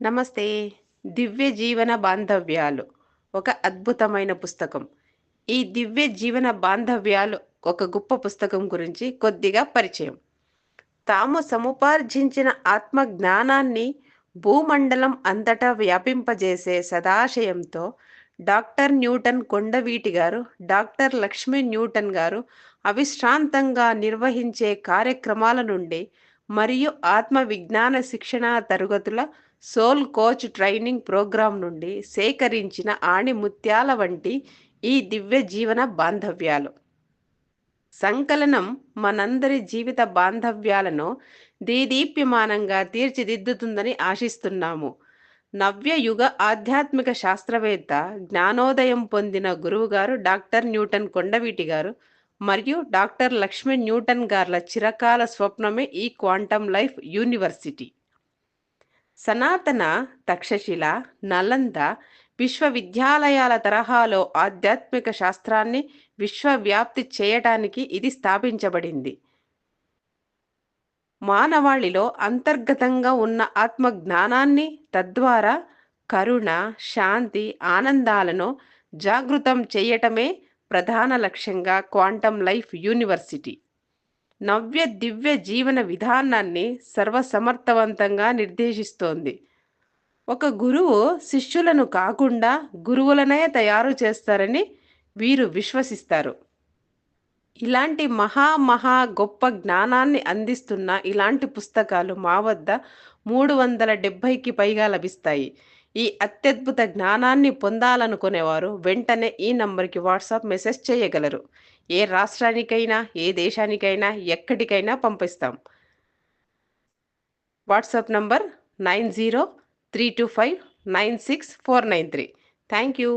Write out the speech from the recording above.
నమస్తే. దివ్య జీవన బాంధవ్యాలు. ఒక అద్భుతమైన పుస్తకం. ఈ దివ్య జీవన బాంధవ్యాలు ఒక గొప్ప పుస్తకం గురించి కొద్దిగా పరిచయం. తాము సముపార్జించిన ఆత్మ జ్ఞానాన్ని భూమండలం అంతటా వ్యాపింపజేసే సదాశయంతో డాక్టర్ న్యూటన్ కొండవీటి గారు డాక్టర్ లక్ష్మీ న్యూటన్ గారు అవిశ్రాంతంగా నిర్వహించే కార్యక్రమాల నుండి మరియు ఆత్మ విజ్ఞాన శిక్షణ తరగతుల సోల్ కోచ్ ట్రైనింగ్ ప్రోగ్రాం నుండి సేకరించిన ఆణిముత్యాల వంటి ఈ దివ్య జీవన బాంధవ్యాలు. సంకలనం మనందరి జీవిత బాంధవ్యాలను దీదీప్యమానంగా తీర్చిదిద్దుతుందని ఆశిస్తున్నాము. నవ్య యుగ ఆధ్యాత్మిక శాస్త్రవేత్త జ్ఞానోదయం పొందిన గురువుగారు డాక్టర్ న్యూటన్ కొండవీటి గారు మరియు డాక్టర్ లక్ష్మీ న్యూటన్ గార్ల చిరకాల స్వప్నమే ఈ క్వాంటమ్ లైఫ్ యూనివర్సిటీ. సనాతన తక్షశిల నలంద విశ్వవిద్యాలయాల తరహాలో ఆధ్యాత్మిక శాస్త్రాన్ని విశ్వవ్యాప్తి చేయటానికి ఇది స్థాపించబడింది. మానవాళిలో అంతర్గతంగా ఉన్న ఆత్మ జ్ఞానాన్ని తద్వారా కరుణ శాంతి ఆనందాలను జాగృతం చేయటమే ప్రధాన లక్ష్యంగా క్వాంటమ్ లైఫ్ యూనివర్సిటీ. నవ్య దివ్య జీవన విధానాన్ని సర్వసమర్థవంతంగా నిర్దేశిస్తోంది. ఒక గురువు శిష్యులను కాకుండా గురువులనే తయారు చేస్తారని వీరు విశ్వసిస్తారు. ఇలాంటి మహా మహా గొప్ప జ్ఞానాన్ని అందిస్తున్న ఇలాంటి పుస్తకాలు మా వద్ద మూడు వందల డెబ్భైకి పైగా లభిస్తాయి. ఈ అత్యద్భుత జ్ఞానాన్ని పొందాలనుకునేవారు వెంటనే ఈ నంబర్కి వాట్సాప్ మెసేజ్ చేయగలరు. ఏ రాష్ట్రానికైనా ఏ దేశానికైనా ఎక్కడికైనా పంపిస్తాం. WhatsApp number nine zero three two five nine six four nine three. Thank you